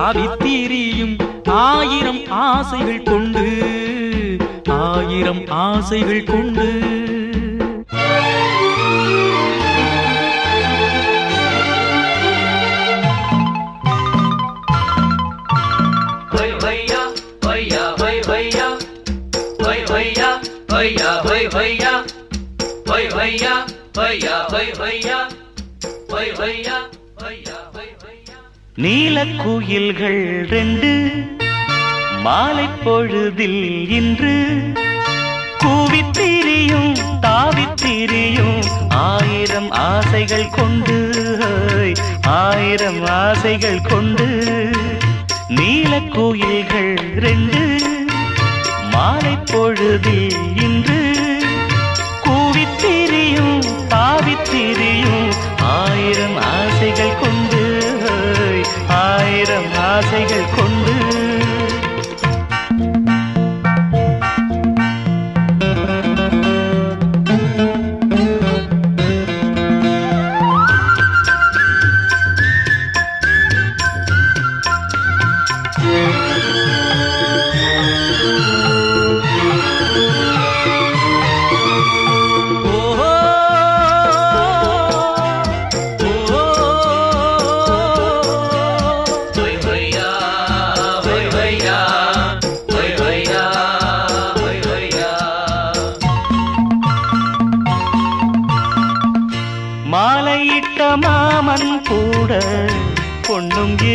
தாவித்தீரியும் ஆயிரம் ஆசைகள் கொண்டு ஆயிரம் ஆசைகள் கொண்டு வையா வையா வை வையா வை வையா வையா நீலக்குயில்கள் ரெண்டு மாலை பொழுதில் இன்று. கூவித்திரியும் தாவித்திரியும் ஆயிரம் ஆசைகள் கொண்டு ஆயிரம் ஆசைகள் கொண்டு. நீலக்குயில்கள் ரெண்டு மாலை பொழுதில் இன்று. ஆசைகள்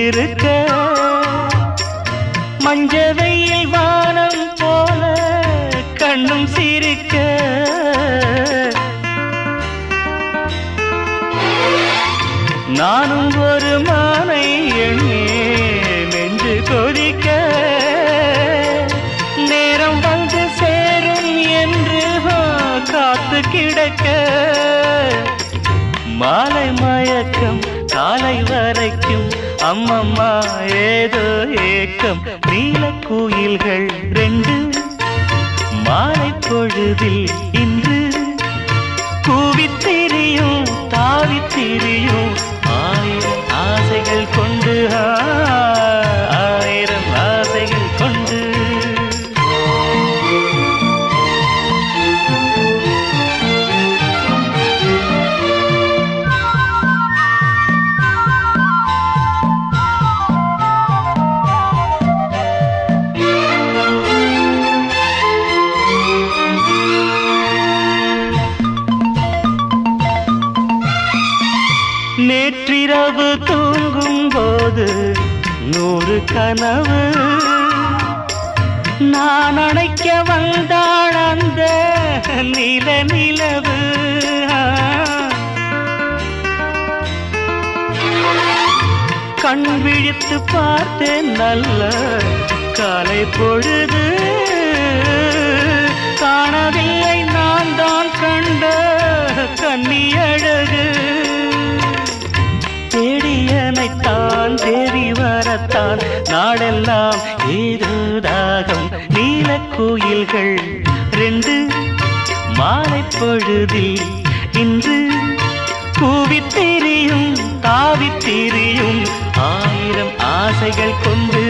இருக்க. மஞ்ச வெயில் வானம் போல கண்ணும் சிரிக்க. நானும் ஒரு மானை எண்ணே நெஞ்சு கொதிக்க. நேரம் வந்து சேரும் என்று காத்து கிடக்க. மாலை மயக்கம் காலை வரைக்கும் அம்மம்மா ஏதோ ஏக்கம். நீல கோயில்கள் ரெண்டு. மாலை பொழுதில் இன்று. கூவித்திரியும் தாவித்திரியும் இரவு தூங்கும் போது நூறு கனவு. நான் அணைக்க வந்தாள் அந்த நில நிலவு. கண் விழித்து பார்த்தேன் நல்ல காலை பொழுது. காணவில்லை நான் தான் கண்ட கன்னி அழகு. நாடெல்லாம் ஏதோ தாகம் நீல கோயில்கள் ரெண்டு மாலை பொழுதில் இன்று. கூவித் திரியும் ஆயிரம் ஆசைகள் கொண்டு